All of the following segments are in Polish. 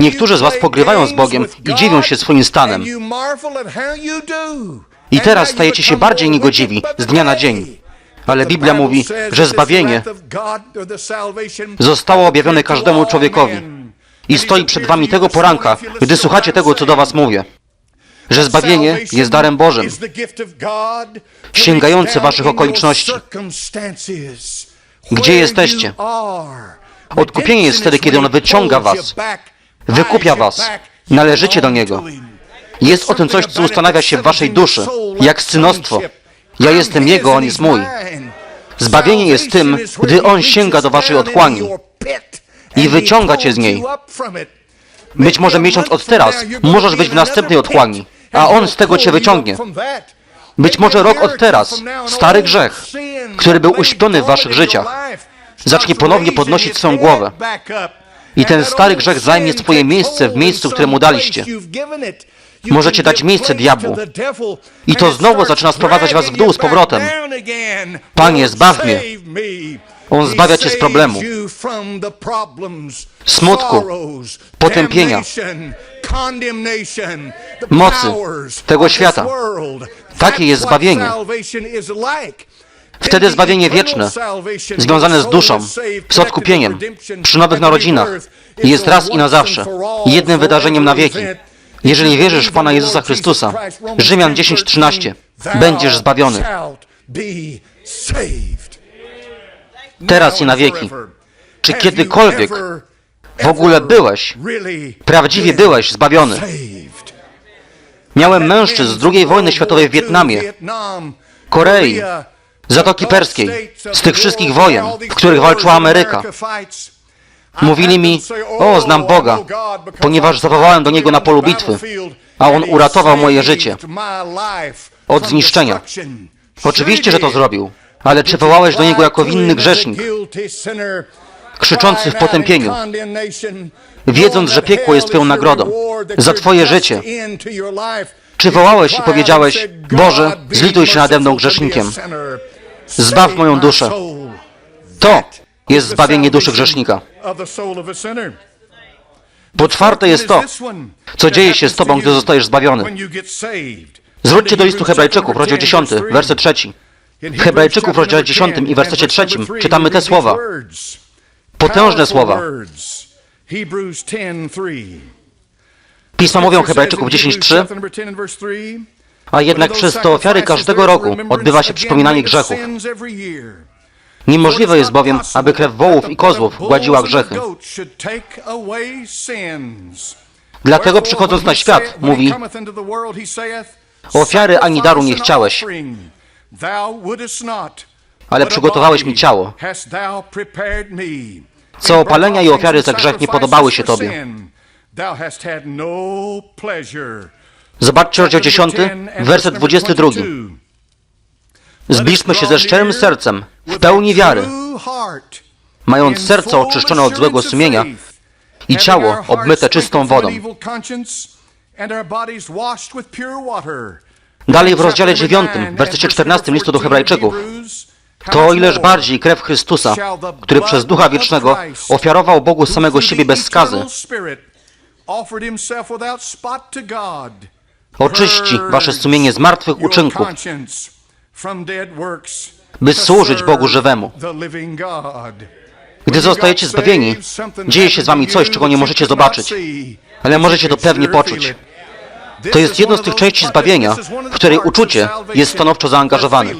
Niektórzy z was pogrywają z Bogiem i dziwią się swoim stanem. I teraz stajecie się bardziej niegodziwi z dnia na dzień. Ale Biblia mówi, że zbawienie zostało objawione każdemu człowiekowi. I stoi przed wami tego poranka, gdy słuchacie tego, co do was mówię. Że zbawienie jest darem Bożym, sięgający waszych okoliczności. Gdzie jesteście? Odkupienie jest wtedy, kiedy On wyciąga was, wykupia was, należycie do Niego. Jest o tym coś, co ustanawia się w waszej duszy, jak synostwo. Ja jestem Jego, On jest mój. Zbawienie jest tym, gdy On sięga do waszej otchłani i wyciąga cię z niej. Być może miesiąc od teraz możesz być w następnej otchłani, a On z tego cię wyciągnie. Być może rok od teraz stary grzech, który był uśpiony w waszych życiach, zacznie ponownie podnosić swoją głowę. I ten stary grzech zajmie swoje miejsce w miejscu, które mu daliście. Możecie dać miejsce diabłu. I to znowu zaczyna sprowadzać was w dół z powrotem. Panie, zbaw mnie. On zbawia cię z problemu, smutku, potępienia, mocy tego świata. Takie jest zbawienie. Wtedy zbawienie wieczne, związane z duszą, z odkupieniem, przy nowych narodzinach, jest raz i na zawsze, jednym wydarzeniem na wieki. Jeżeli wierzysz w Pana Jezusa Chrystusa, Rzymian 10:13, będziesz zbawiony. Teraz i na wieki. Czy kiedykolwiek w ogóle byłeś, prawdziwie byłeś zbawiony? Miałem mężczyzn z II wojny światowej w Wietnamie, Korei, Zatoki Perskiej, z tych wszystkich wojen, w których walczyła Ameryka. Mówili mi, o, znam Boga, ponieważ zawołałem do Niego na polu bitwy, a On uratował moje życie od zniszczenia. Oczywiście, że to zrobił, ale czy wołałeś do Niego jako winny grzesznik, krzyczący w potępieniu, wiedząc, że piekło jest Twoją nagrodą za Twoje życie? Czy wołałeś i powiedziałeś, Boże, zlituj się nade mną grzesznikiem, zbaw moją duszę? To jest zbawienie duszy grzesznika. Po czwarte jest to, co dzieje się z Tobą, gdy zostajesz zbawiony. Zwróćcie do listu Hebrajczyków, rozdział 10, werset 3. W Hebrajczyków, rozdziale 10 i wersecie 3 czytamy te słowa. Potężne słowa. Pisma mówią Hebrajczyków 10.3, a jednak przez te ofiary każdego roku odbywa się przypominanie grzechów. Niemożliwe jest bowiem, aby krew wołów i kozłów gładziła grzechy. Dlatego przychodząc na świat, mówi, ofiary ani daru nie chciałeś, ale przygotowałeś mi ciało. Co opalenia i ofiary za grzech nie podobały się Tobie. Zobaczcie rozdział 10, werset 22. Zbliżmy się ze szczerym sercem, w pełni wiary, mając serce oczyszczone od złego sumienia i ciało obmyte czystą wodą. Dalej w rozdziale 9, wersecie 14 listu do Hebrajczyków. To o ileż bardziej krew Chrystusa, który przez Ducha Wiecznego ofiarował Bogu samego siebie bez skazy, oczyści wasze sumienie z martwych uczynków, by służyć Bogu żywemu. Gdy zostajecie zbawieni, dzieje się z wami coś, czego nie możecie zobaczyć, ale możecie to pewnie poczuć. To jest jedno z tych części zbawienia, w której uczucie jest stanowczo zaangażowane.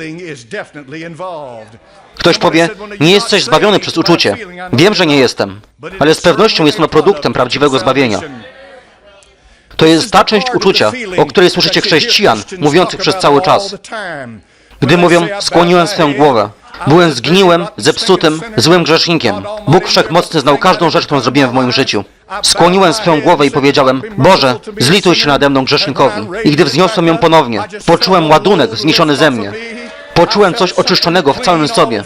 Ktoś powie, nie jesteś zbawiony przez uczucie. Wiem, że nie jestem, ale z pewnością jest ono produktem prawdziwego zbawienia. To jest ta część uczucia, o której słyszycie chrześcijan mówiących przez cały czas. Gdy mówią, skłoniłem swoją głowę. Byłem zgniłym, zepsutym, złym grzesznikiem. Bóg Wszechmocny znał każdą rzecz, którą zrobiłem w moim życiu. Skłoniłem swoją głowę i powiedziałem, Boże, zlituj się nade mną grzesznikowi. I gdy wzniosłem ją ponownie, poczułem ładunek zniesiony ze mnie. Poczułem coś oczyszczonego w całym sobie.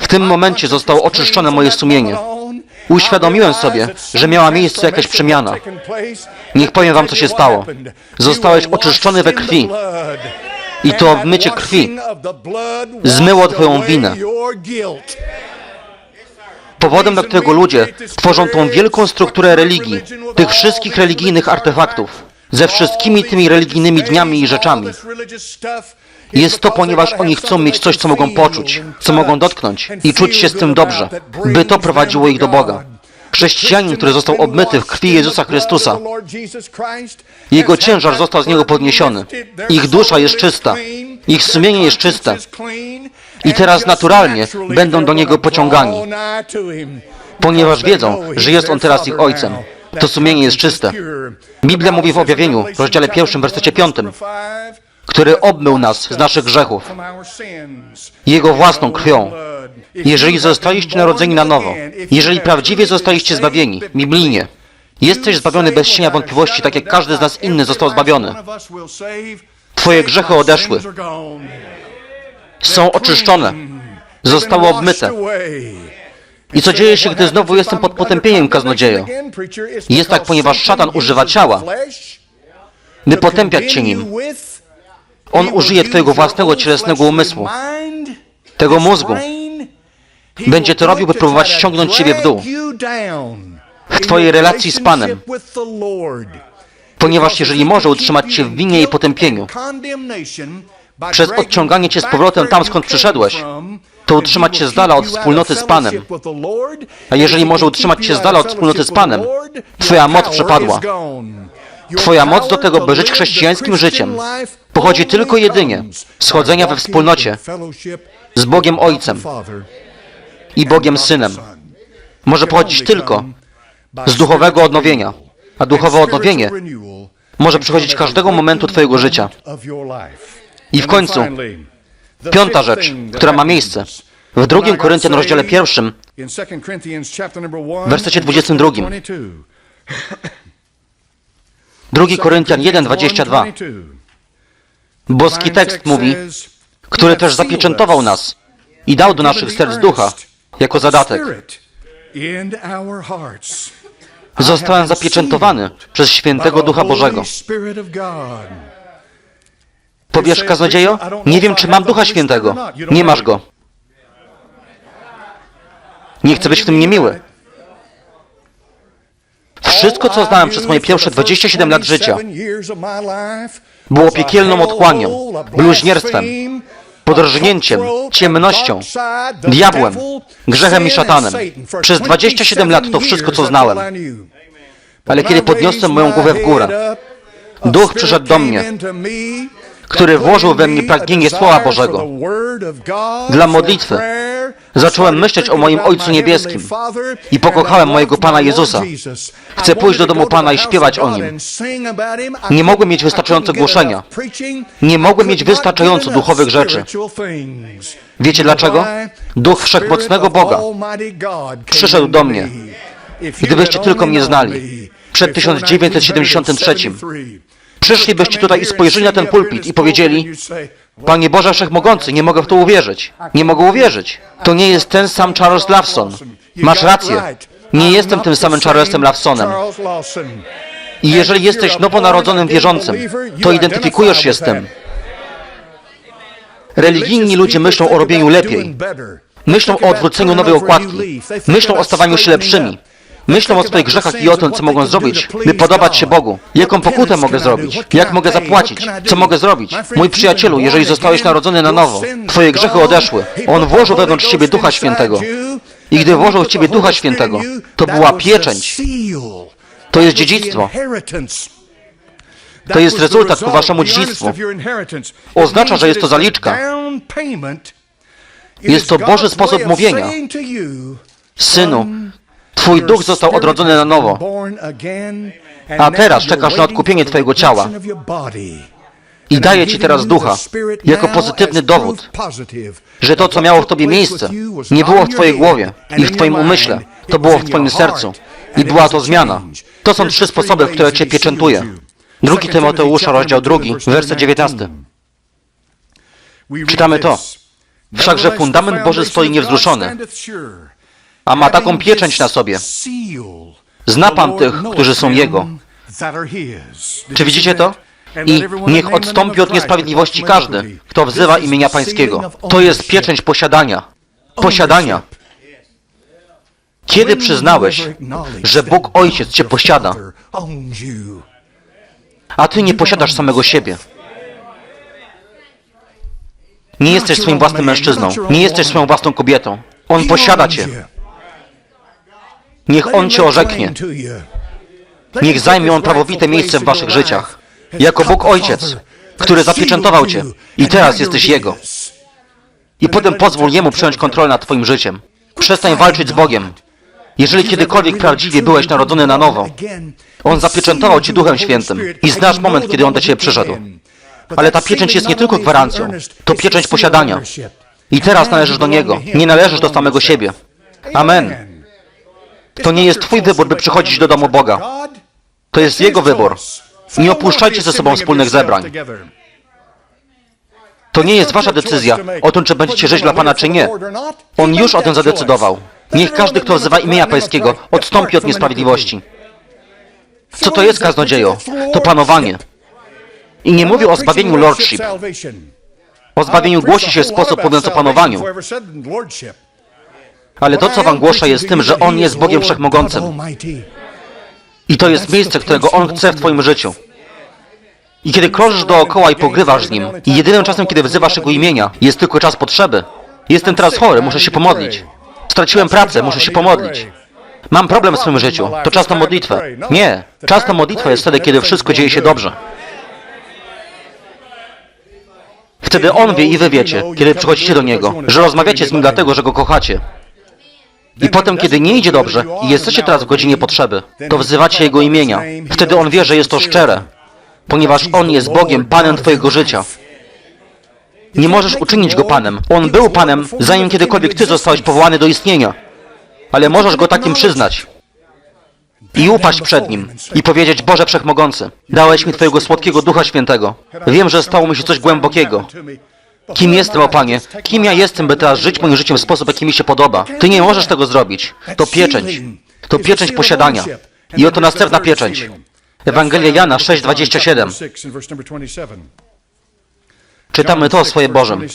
W tym momencie zostało oczyszczone moje sumienie. Uświadomiłem sobie, że miała miejsce jakaś przemiana. Niech powiem wam, co się stało. Zostałeś oczyszczony we krwi. I to obmycie krwi zmyło Twoją winę. powodem, dla którego ludzie tworzą tą wielką strukturę religii, tych wszystkich religijnych artefaktów, ze wszystkimi tymi religijnymi dniami i rzeczami. Jest to, ponieważ oni chcą mieć coś, co mogą poczuć, co mogą dotknąć i czuć się z tym dobrze, by to prowadziło ich do Boga. Chrześcijanin, który został obmyty w krwi Jezusa Chrystusa, jego ciężar został z niego podniesiony. Ich dusza jest czysta, ich sumienie jest czyste i teraz naturalnie będą do niego pociągani, ponieważ wiedzą, że jest on teraz ich ojcem. To sumienie jest czyste. Biblia mówi w objawieniu, w rozdziale pierwszym, wersecie piątym, który obmył nas z naszych grzechów Jego własną krwią. Jeżeli zostaliście narodzeni na nowo, jeżeli prawdziwie zostaliście zbawieni, biblijnie, jesteś zbawiony bez cienia wątpliwości, tak jak każdy z nas inny został zbawiony. Twoje grzechy odeszły, są oczyszczone, zostały obmyte. I co dzieje się, gdy znowu jestem pod potępieniem kaznodzieja? Jest tak, ponieważ szatan używa ciała, by potępiać cię nim. On użyje twojego własnego cielesnego umysłu, tego mózgu. Będzie to robił, by próbować ściągnąć ciebie w dół, w twojej relacji z Panem. Ponieważ jeżeli może utrzymać cię w winie i potępieniu, przez odciąganie cię z powrotem tam, skąd przyszedłeś, to utrzymać cię z dala od wspólnoty z Panem. A jeżeli może utrzymać cię z dala od wspólnoty z Panem, twoja moc przepadła. Twoja moc do tego, by żyć chrześcijańskim życiem, pochodzi tylko jedynie z chodzenia we wspólnocie z Bogiem Ojcem i Bogiem Synem. Może pochodzić tylko z duchowego odnowienia, a duchowe odnowienie może przychodzić każdego momentu Twojego życia. I w końcu, piąta rzecz, która ma miejsce w 2 Koryntian rozdziale pierwszym, w wersecie 22. 2 Koryntian 1:22. Boski tekst mówi, który też zapieczętował nas i dał do naszych serc ducha jako zadatek. Zostałem zapieczętowany przez świętego Ducha Bożego. Powiesz, kaznodziejo, nie wiem, czy mam Ducha Świętego. Nie masz go. Nie chcę być w tym niemiły. Wszystko, co znałem przez moje pierwsze 27 lat życia, było piekielną otchłanią, bluźnierstwem, podrżnięciem, ciemnością, diabłem, grzechem i szatanem. Przez 27 lat to wszystko, co znałem. Ale kiedy podniosłem moją głowę w górę, Duch przyszedł do mnie, który włożył we mnie pragnienie Słowa Bożego dla modlitwy. Zacząłem myśleć o moim Ojcu Niebieskim i pokochałem mojego Pana Jezusa. Chcę pójść do domu Pana i śpiewać o Nim. Nie mogłem mieć wystarczająco głoszenia. Nie mogłem mieć wystarczająco duchowych rzeczy. Wiecie dlaczego? Duch Wszechmocnego Boga przyszedł do mnie. Gdybyście tylko mnie znali. Przed 1973. Przyszlibyście tutaj i spojrzeli na ten pulpit i powiedzieli, Panie Boże Wszechmogący, nie mogę w to uwierzyć. Nie mogę uwierzyć. To nie jest ten sam Charles Lawson. Masz rację. Nie jestem tym samym Charlesem Lawsonem. I jeżeli jesteś nowonarodzonym wierzącym, to identyfikujesz się z tym. Religijni ludzie myślą o robieniu lepiej. Myślą o odwróceniu nowej okładki. Myślą o stawaniu się lepszymi. Myślą o swoich grzechach i o tym, co mogą zrobić, by podobać się Bogu. Jaką pokutę mogę zrobić? Jak mogę zapłacić? Co mogę zrobić? Mój przyjacielu, jeżeli zostałeś narodzony na nowo, twoje grzechy odeszły. On włożył wewnątrz ciebie Ducha Świętego. I gdy włożył w ciebie Ducha Świętego, to była pieczęć. To jest dziedzictwo. To jest rezultat ku waszemu dziedzictwu. Oznacza, że jest to zaliczka. Jest to Boży sposób mówienia. Synu, Twój duch został odrodzony na nowo, a teraz czekasz na odkupienie Twojego ciała. I daję Ci teraz ducha, jako pozytywny dowód, że to, co miało w Tobie miejsce, nie było w Twojej głowie i w Twoim umyśle, to było w Twoim sercu. I była to zmiana. To są trzy sposoby, w które Cię pieczętuje. Drugi Tymoteusza, rozdział drugi, werset 19. Czytamy to. Wszakże fundament Boży stoi niewzruszony, a ma taką pieczęć na sobie. Zna Pan tych, którzy są Jego. Czy widzicie to? I niech odstąpi od niesprawiedliwości każdy, kto wzywa imienia Pańskiego. To jest pieczęć posiadania. Posiadania. Kiedy przyznałeś, że Bóg Ojciec Cię posiada, a Ty nie posiadasz samego siebie? Nie jesteś swoim własnym mężczyzną, nie jesteś swoją własną kobietą. On posiada Cię. Niech On Cię orzeknie. Niech zajmie On prawowite miejsce w Waszych życiach. Jako Bóg Ojciec, który zapieczętował Cię i teraz jesteś Jego. I potem pozwól Jemu przejąć kontrolę nad Twoim życiem. Przestań walczyć z Bogiem. Jeżeli kiedykolwiek prawdziwie byłeś narodzony na nowo, On zapieczętował Cię Duchem Świętym i znasz moment, kiedy On do Ciebie przyszedł. Ale ta pieczęć jest nie tylko gwarancją, to pieczęć posiadania. I teraz należysz do Niego, nie należysz do samego siebie. Amen. To nie jest Twój wybór, by przychodzić do domu Boga. To jest Jego wybór. Nie opuszczajcie ze sobą wspólnych zebrań. To nie jest Wasza decyzja o tym, czy będziecie żyć dla Pana, czy nie. On już o tym zadecydował. Niech każdy, kto wzywa imienia Pańskiego, odstąpi od niesprawiedliwości. Co to jest kaznodziejo? To panowanie. I nie mówię o zbawieniu lordship. O zbawieniu głosi się w sposób mówiąc o panowaniu. Ale to, co wam głoszę, jest tym, że On jest Bogiem Wszechmogącym. I to jest miejsce, którego On chce w twoim życiu. I kiedy krążysz dookoła i pogrywasz z Nim, i jedynym czasem, kiedy wzywasz Jego imienia, jest tylko czas potrzeby. Jestem teraz chory, muszę się pomodlić. Straciłem pracę, muszę się pomodlić. Mam problem w swoim życiu. To czas na modlitwę. Nie. Czas na modlitwę jest wtedy, kiedy wszystko dzieje się dobrze. Wtedy On wie i wy wiecie, kiedy przychodzicie do Niego, że rozmawiacie z Nim dlatego, że Go kochacie. I potem, kiedy nie idzie dobrze i jesteście teraz w godzinie potrzeby, to wzywacie Jego imienia. Wtedy On wie, że jest to szczere, ponieważ On jest Bogiem, Panem Twojego życia. Nie możesz uczynić Go Panem. On był Panem, zanim kiedykolwiek Ty zostałeś powołany do istnienia. Ale możesz Go takim przyznać. I upaść przed Nim. I powiedzieć, Boże Wszechmogący, dałeś mi Twojego słodkiego Ducha Świętego. Wiem, że stało mi się coś głębokiego. Kim jestem, o Panie? Kim ja jestem, by teraz żyć moim życiem w sposób, jaki mi się podoba? Ty nie możesz tego zrobić. To pieczęć. To pieczęć posiadania. I oto następna pieczęć. Ewangelia Jana 6,27. Czytamy to w swoje Bożym.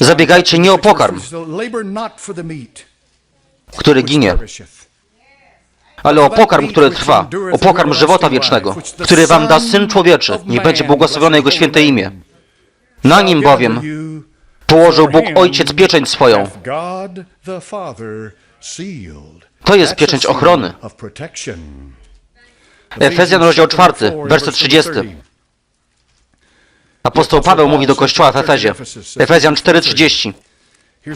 Zabiegajcie nie o pokarm, który ginie, ale o pokarm, który trwa, o pokarm żywota wiecznego, który wam da Syn Człowieczy. Niech będzie błogosławione Jego święte imię. Na nim bowiem położył Bóg Ojciec pieczęć swoją. To jest pieczęć ochrony. Efezjan rozdział 4, werset 30. Apostoł Paweł mówi do kościoła w Efezie. Efezjan 4:30.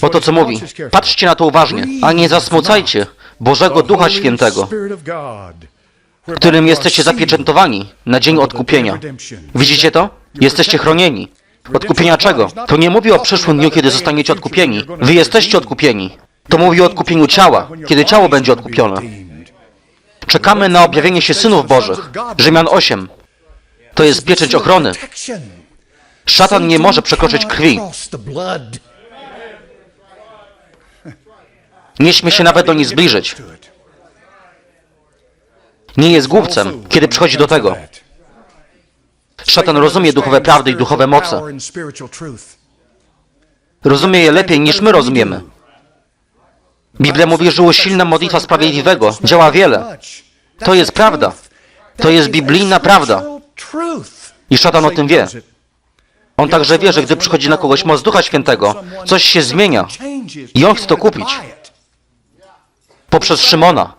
Oto co mówi. Patrzcie na to uważnie, a nie zasmucajcie Bożego Ducha Świętego, którym jesteście zapieczętowani na dzień odkupienia. Widzicie to? Jesteście chronieni. Odkupienia czego? To nie mówi o przyszłym dniu, kiedy zostaniecie odkupieni. Wy jesteście odkupieni. To mówi o odkupieniu ciała, kiedy ciało będzie odkupione. Czekamy na objawienie się synów Bożych. Rzymian 8. To jest pieczęć ochrony. Szatan nie może przekroczyć krwi. Nie śmie się nawet do niej zbliżyć. Nie jest głupcem, kiedy przychodzi do tego. Szatan rozumie duchowe prawdy i duchowe moce. Rozumie je lepiej niż my rozumiemy. Biblia mówi, że usilna modlitwa sprawiedliwego działa wiele. To jest prawda. To jest biblijna prawda. I szatan o tym wie. On także wie, że gdy przychodzi na kogoś moc Ducha Świętego, coś się zmienia. I on chce to kupić. Poprzez Szymona.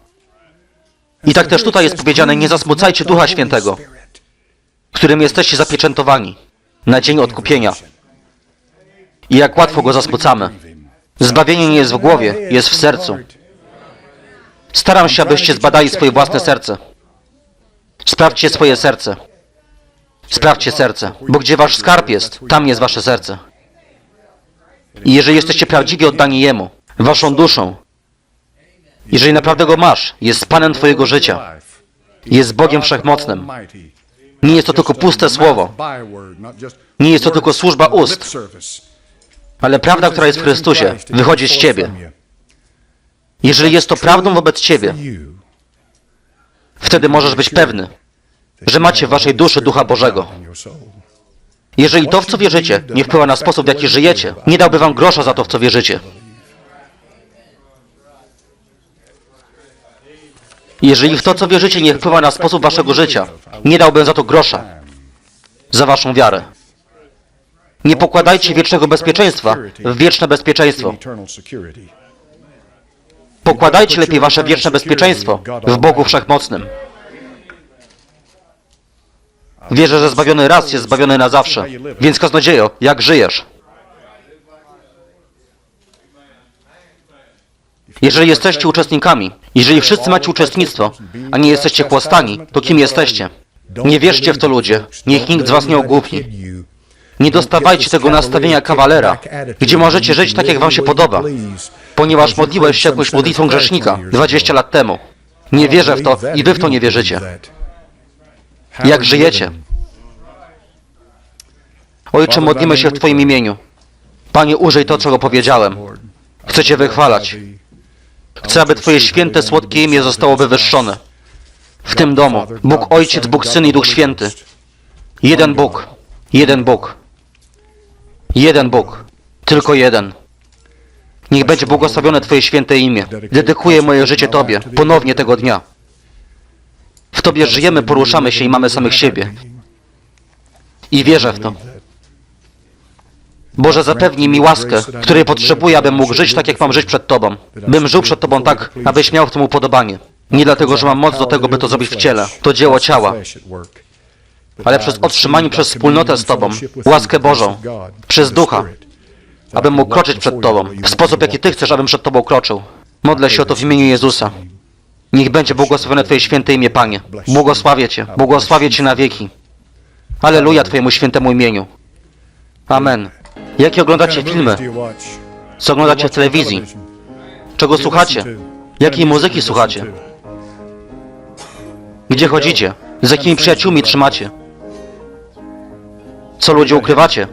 I tak też tutaj jest powiedziane, nie zasmucajcie Ducha Świętego, którym jesteście zapieczętowani na dzień odkupienia. I jak łatwo go zasmucamy. Zbawienie nie jest w głowie, jest w sercu. Staram się, abyście zbadali swoje własne serce. Sprawdźcie swoje serce. Sprawdźcie serce, bo gdzie wasz skarb jest, tam jest wasze serce. I jeżeli jesteście prawdziwie oddani Jemu, waszą duszą, jeżeli naprawdę Go masz, jest Panem Twojego życia, jest Bogiem Wszechmocnym, nie jest to tylko puste słowo, nie jest to tylko służba ust, ale prawda, która jest w Chrystusie, wychodzi z Ciebie. Jeżeli jest to prawdą wobec Ciebie, wtedy możesz być pewny, że macie w waszej duszy Ducha Bożego. Jeżeli to, w co wierzycie, nie wpływa na sposób, w jaki żyjecie, nie dałby wam grosza za to, w co wierzycie. Jeżeli w to, co wierzycie, nie wpływa na sposób waszego życia, nie dałbym za to grosza. Za waszą wiarę. Nie pokładajcie wiecznego bezpieczeństwa w wieczne bezpieczeństwo. Pokładajcie lepiej wasze wieczne bezpieczeństwo w Bogu Wszechmocnym. Wierzę, że zbawiony raz jest zbawiony na zawsze. Więc kaznodziejo, jak żyjesz? Jeżeli jesteście uczestnikami, jeżeli wszyscy macie uczestnictwo, a nie jesteście chłostani, to kim jesteście? Nie wierzcie w to ludzie. Niech nikt z was nie ogłupni. Nie dostawajcie tego nastawienia kawalera, gdzie możecie żyć tak, jak wam się podoba, ponieważ modliłeś się jakąś modlitwą grzesznika 20 lat temu. Nie wierzę w to i wy w to nie wierzycie. Jak żyjecie? Ojcze, modlimy się w Twoim imieniu. Panie, użyj to, czego powiedziałem. Chcę Cię wychwalać. Chcę, aby Twoje święte, słodkie imię zostało wywyższone. W tym domu. Bóg Ojciec, Bóg Syn i Duch Święty. Jeden Bóg. Jeden Bóg. Jeden Bóg. Tylko jeden. Niech będzie błogosławione Twoje święte imię. Dedykuję moje życie Tobie, ponownie tego dnia. W Tobie żyjemy, poruszamy się i mamy samych siebie. I wierzę w to. Boże, zapewnij mi łaskę, której potrzebuję, abym mógł żyć tak, jak mam żyć przed Tobą. Bym żył przed Tobą tak, abyś miał w tym upodobanie. Nie dlatego, że mam moc do tego, by to zrobić w ciele. To dzieło ciała. Ale przez otrzymanie przez wspólnotę z Tobą, łaskę Bożą, przez Ducha, abym mógł kroczyć przed Tobą, w sposób, jaki Ty chcesz, abym przed Tobą kroczył. Modlę się o to w imieniu Jezusa. Niech będzie błogosławione Twoje święte imię, Panie. Błogosławię Cię, błogosławię Cię na wieki. Aleluja Twojemu świętemu imieniu. Amen. Jakie oglądacie filmy? Co oglądacie w telewizji? Czego słuchacie? Jakiej muzyki słuchacie? Gdzie chodzicie? Z jakimi przyjaciółmi trzymacie? Co ludzie ukrywacie?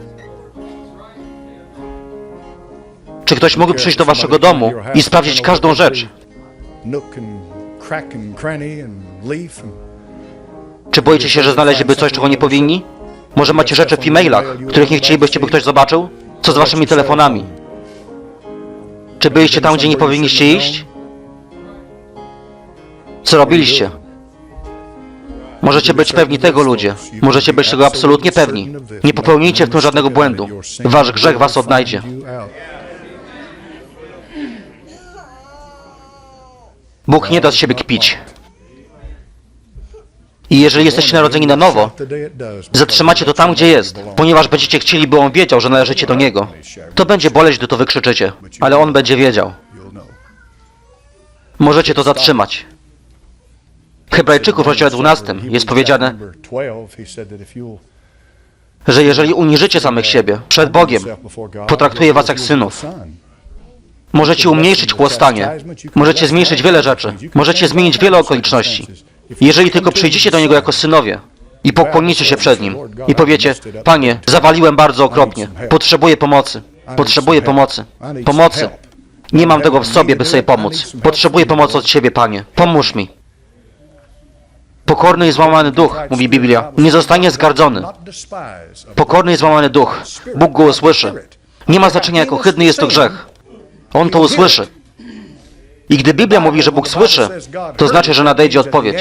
Czy ktoś mógł przyjść do waszego domu i sprawdzić każdą rzecz? Czy boicie się, że znaleźliby coś, czego nie powinni? Może macie rzeczy w e-mailach, których nie chcielibyście, by ktoś zobaczył? Co z waszymi telefonami? Czy byliście tam, gdzie nie powinniście iść? Co robiliście? Możecie być pewni tego, ludzie. Możecie być tego absolutnie pewni. Nie popełnijcie w tym żadnego błędu. Wasz grzech was odnajdzie. Bóg nie da z siebie kpić. I jeżeli jesteście narodzeni na nowo, zatrzymacie to tam, gdzie jest, ponieważ będziecie chcieli, by On wiedział, że należycie do Niego. To będzie boleć, gdy to wykrzyczycie, ale On będzie wiedział. Możecie to zatrzymać. W Hebrajczyków rozdziale 12 jest powiedziane, że jeżeli uniżycie samych siebie przed Bogiem, potraktuje was jak synów. Możecie umniejszyć chłostanie, możecie zmniejszyć wiele rzeczy, możecie zmienić wiele okoliczności. Jeżeli tylko przyjdziecie do Niego jako synowie i pokłonicie się przed Nim i powiecie, Panie, zawaliłem bardzo okropnie, potrzebuję pomocy, potrzebuję pomocy, pomocy. Nie mam tego w sobie, by sobie pomóc. Potrzebuję pomocy od Ciebie, Panie. Pomóż mi. Pokorny i złamany duch, mówi Biblia, nie zostanie zgardzony. Pokorny i złamany duch, Bóg go usłyszy. Nie ma znaczenia, jak ohydny jest to grzech. On to usłyszy. I gdy Biblia mówi, że Bóg słyszy, to znaczy, że nadejdzie odpowiedź.